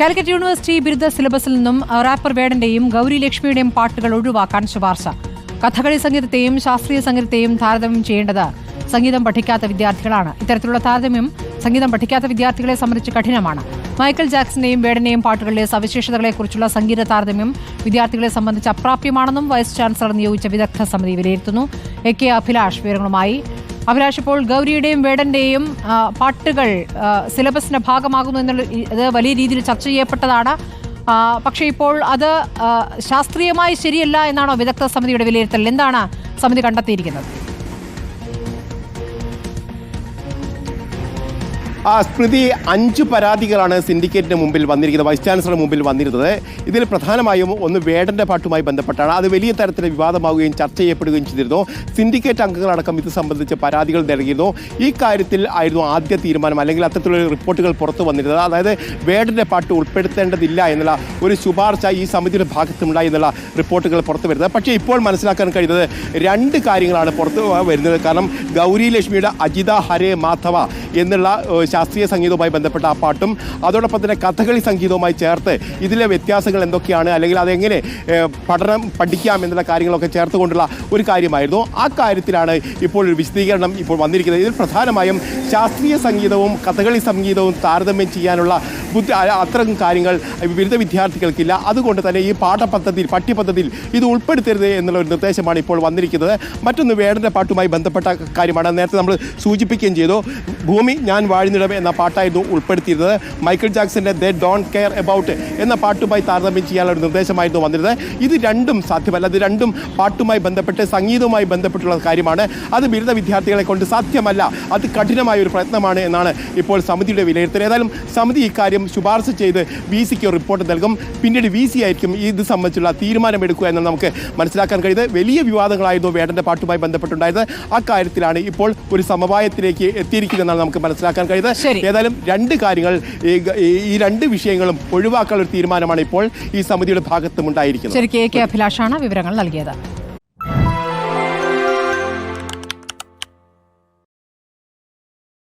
Calicut university ബിരുദ സിലബസിൽ നിന്നും റാപ്പർ വേടന്റെയും ഗൗരി ലക്ഷ്മിയുടെയും പാട്ടുകൾ ഒഴിവാക്കാൻ ശുപാർശ. കഥകളി സംഗീതത്തെയും ശാസ്ത്രീയ സംഗീതത്തെയും താരതമ്യം ചെയ്യേണ്ടത് സംഗീതം പഠിക്കാത്ത വിദ്യാർത്ഥികളാണ്. ഇത്തരത്തിലുള്ള താരതമ്യം സംഗീതം പഠിക്കാത്ത വിദ്യാർത്ഥികളെ സംബന്ധിച്ച് കഠിനമാണ്. മൈക്കൽ ജാക്സന്റെയും വേടന്റെയും പാട്ടുകളിലെ സവിശേഷതകളെക്കുറിച്ചുള്ള സംഗീത താരതമ്യം വിദ്യാർത്ഥികളെ സംബന്ധിച്ച് അപ്രാപ്യമാണെന്നും വൈസ് ചാൻസലർ നിയോഗിച്ച വിദഗ്ധ സമിതി വിലയിരുത്തുന്നു. എ കെ അഭിലാഷ് വിവരങ്ങളുമായി അഭിലാഷ് ഇപ്പോൾ ഗൗരിയുടെയും വേടന്റെയും പാട്ടുകൾ സിലബസിന്റെ ഭാഗമാകുന്നു എന്നുള്ള അത് വലിയ രീതിയിൽ ചർച്ച ചെയ്യപ്പെട്ടതാണ്. പക്ഷേ ഇപ്പോൾ അത് ശാസ്ത്രീയമായി ശരിയല്ല എന്നാണോ വിദഗ്ധ സമിതിയുടെ വിലയിരുത്തൽ? എന്താണ് സമിതി കണ്ടെത്തിയിരിക്കുന്നത്? ആ സ്മൃതി അഞ്ച് പരാതികളാണ് സിൻഡിക്കേറ്റിന് മുമ്പിൽ വന്നിരിക്കുന്നത് വൈസ് ചാൻസലർ മുമ്പിൽ വന്നിരുന്നത്. ഇതിൽ പ്രധാനമായും ഒന്ന് വേടന്റെ പാട്ടുമായി ബന്ധപ്പെട്ടാണ്. അത് വലിയ തരത്തിൽ വിവാദമാവുകയും ചർച്ച ചെയ്യപ്പെടുകയും ചെയ്തിരുന്നു. സിൻഡിക്കേറ്റ് അംഗങ്ങളടക്കം ഇത് സംബന്ധിച്ച് പരാതികൾ നൽകിയിരുന്നു. ഈ കാര്യത്തിൽ ആയിരുന്നു ആദ്യ തീരുമാനം അല്ലെങ്കിൽ അത്തരത്തിലുള്ള റിപ്പോർട്ടുകൾ പുറത്തു വന്നിരുന്നത്. അതായത് വേടന്റെ പാട്ട് ഉൾപ്പെടുത്തേണ്ടതില്ല എന്നുള്ള ഒരു ശുപാർശ ഈ സമിതിയുടെ ഭാഗത്തുണ്ടായി എന്നുള്ള റിപ്പോർട്ടുകൾ പുറത്തു വരുന്നത്. പക്ഷേ ഇപ്പോൾ മനസ്സിലാക്കാൻ കഴിയുന്നത് രണ്ട് കാര്യങ്ങളാണ് പുറത്തു വരുന്നത്. കാരണം ഗൗരി ലക്ഷ്മിയുടെ അജിത ഹരേ മാധവ എന്നുള്ള ശാസ്ത്രീയ സംഗീതവുമായി ബന്ധപ്പെട്ട ആ പാട്ടും അതോടൊപ്പം തന്നെ കഥകളി സംഗീതവുമായി ചേർത്ത് ഇതിലെ വ്യത്യാസങ്ങൾ എന്തൊക്കെയാണ് അല്ലെങ്കിൽ അതെങ്ങനെ പഠനം പഠിക്കാം എന്നുള്ള കാര്യങ്ങളൊക്കെ ചേർത്തുകൊണ്ടുള്ള ഒരു കാര്യമായിരുന്നു. ആ കാര്യത്തിലാണ് ഇപ്പോൾ ഒരു വിശദീകരണം ഇപ്പോൾ വന്നിരിക്കുന്നത്. ഇതിൽ പ്രധാനമായും ശാസ്ത്രീയ സംഗീതവും കഥകളി സംഗീതവും താരതമ്യം ചെയ്യാനുള്ള ബുദ്ധി അത്രയും കാര്യങ്ങൾ ബിരുദ വിദ്യാർത്ഥികൾക്കില്ല. അതുകൊണ്ട് തന്നെ ഈ പാഠപദ്ധതിയിൽ പഠ്യപദ്ധതിയിൽ ഇത് ഉൾപ്പെടുത്തരുത് എന്നുള്ള ഒരു നിർദ്ദേശമാണ് ഇപ്പോൾ വന്നിരിക്കുന്നത്. മറ്റൊന്ന് വേടന്റെ പാട്ടുമായി ബന്ധപ്പെട്ട കാര്യമാണ്. നേരത്തെ നമ്മൾ സൂചിപ്പിക്കുകയും ചെയ്തു ഭൂമി ഞാൻ വാഴുന്നിടം എന്ന പാട്ടായിരുന്നു ഉൾപ്പെടുത്തിയിരുന്നത്. മൈക്കിൾ ജാക്സന്റെ ദേ ഡോണ്ട് കെയർ എബൌട്ട് എന്ന പാട്ടുമായി താരതമ്യം ചെയ്യാനുള്ള ഒരു നിർദ്ദേശമായിരുന്നു വന്നിരുന്നത്. ഇത് രണ്ടും സാധ്യമല്ല. അത് രണ്ടും പാട്ടുമായി ബന്ധപ്പെട്ട് സംഗീതവുമായി ബന്ധപ്പെട്ടുള്ള കാര്യമാണ്. അത് ബിരുദ വിദ്യാർത്ഥികളെ കൊണ്ട് സാധ്യമല്ല. അത് കഠിനമായ ഒരു പ്രയത്നമാണ് എന്നാണ് ഇപ്പോൾ സമിതിയുടെ വിലയിരുത്തൽ. ഏതായാലും സമിതി ഇക്കാര്യം ശുപാർശ ചെയ്ത് വി സിക്ക് റിപ്പോർട്ട് നൽകും. പിന്നീട് വി സി ആയിരിക്കും ഇത് സംബന്ധിച്ചുള്ള തീരുമാനമെടുക്കുക എന്ന് നമുക്ക് മനസ്സിലാക്കാൻ കഴിയുന്നത്. വലിയ വിവാദങ്ങളായിരുന്നു വേടന്റെ പാട്ടുമായി ബന്ധപ്പെട്ടുണ്ടായത് ആ കാര്യത്തിലാണ് ഇപ്പോൾ ഒരു സമവായത്തിലേക്ക് എത്തിയിരിക്കുന്നതെന്നാണ് നമുക്ക് മനസ്സിലാക്കാൻ കഴിയുന്നത്. ഏതായാലും രണ്ട് കാര്യങ്ങൾ ഈ രണ്ട് വിഷയങ്ങളും ഒഴിവാക്കാനുള്ള തീരുമാനമാണ് ഇപ്പോൾ ഈ സമിതിയുടെ ഭാഗത്തും ഉണ്ടായിരിക്കുന്നത്. ശരി കെ കെ അഭിലാഷാണ് വിവരങ്ങൾ നൽകിയത്.